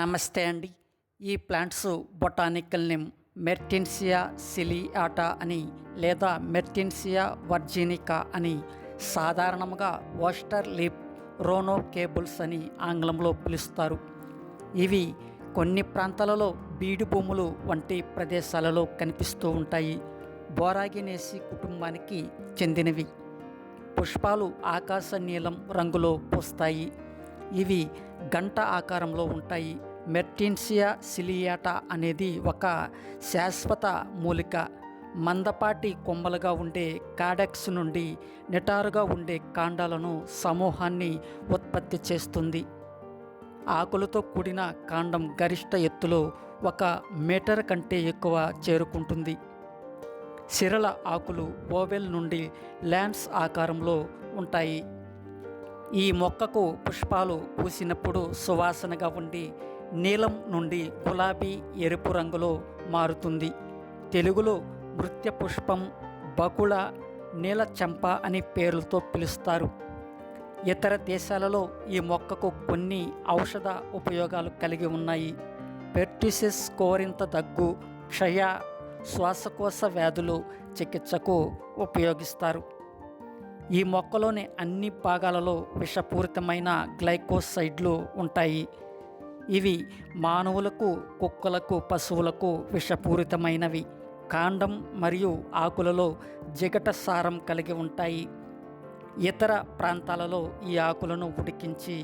నమస్తే అండి. ఈ plants botanical name Mertensia ciliata అని లేదా మెర్టిన్సియా వర్జినికా అని సాధారణంగా వాస్టర్ లీప్ రోనో కేబుల్స్ అని ఆంగ్లంలో పిలుస్తారు. ఇవి కొన్ని ప్రాంతాలలో బీడు భూములు వంటి ప్రదేశాలలో కనిపిస్తూ ఉంటాయి. బోరాగినేసి కుటుంబానికి చెందినవి. పుష్పాలు ఆకాశ నీలం రంగులో పూస్తాయి. ఇవి గంట ఆకారంలో ఉంటాయి. మెర్టిన్సియా సిలియాటా అనేది ఒక శాశ్వత మూలిక. మందపాటి కొమ్మలుగా ఉండే కాడెక్స్ నుండి నిటారుగా ఉండే కాండాలను సమూహాన్ని ఉత్పత్తి చేస్తుంది. ఆకులతో కూడిన కాండం గరిష్ట ఎత్తులో ఒక మీటర్ కంటే ఎక్కువ చేరుకుంటుంది. సిరల ఆకులు ఓవెల్ నుండి ల్యాండ్స్ ఆకారంలో ఉంటాయి. ఈ మొక్కకు పుష్పాలు పూసినప్పుడు సువాసనగా ఉండి నీలం నుండి గులాబీ ఎరుపు రంగులో మారుతుంది. తెలుగులో నృత్య పుష్పం బకుళ నీల చెంప అనే పేర్లతో పిలుస్తారు. ఇతర దేశాలలో ఈ మొక్కకు కొన్ని ఔషధ ఉపయోగాలు కలిగి ఉన్నాయి. పెర్టిసిస్ కోరింత దగ్గు క్షయ శ్వాసకోశ వ్యాధులు చికిత్సకు ఉపయోగిస్తారు. ఈ మొక్కలోని అన్ని భాగాలలో విషపూరితమైన గ్లైకోసైడ్లు ఉంటాయి. ఇవి మానవులకు కుక్కలకు పశువులకు విషపూరితమైనవి. కాండం మరియు ఆకులలో జిగట సారం కలిగి ఉంటాయి. ఇతర ప్రాంతాలలో ఈ ఆకులను ఉడికించి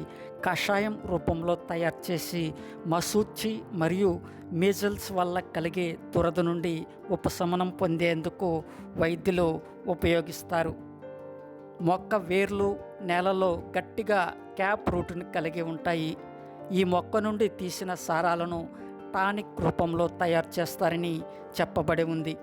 కషాయం రూపంలో తయారు చేసి మసూచి మరియు మీజల్స్ వల్ల కలిగే దురద నుండి ఉపశమనం పొందేందుకు వైద్యులు ఉపయోగిస్తారు. మొక్క వేర్లు నేలలో గట్టిగా క్యాప్ రూట్ని కలిగి ఉంటాయి. ఈ మొక్క నుండి తీసిన సారాలను టానిక్ రూపంలో తయారు చేస్తారని చెప్పబడి ఉంది.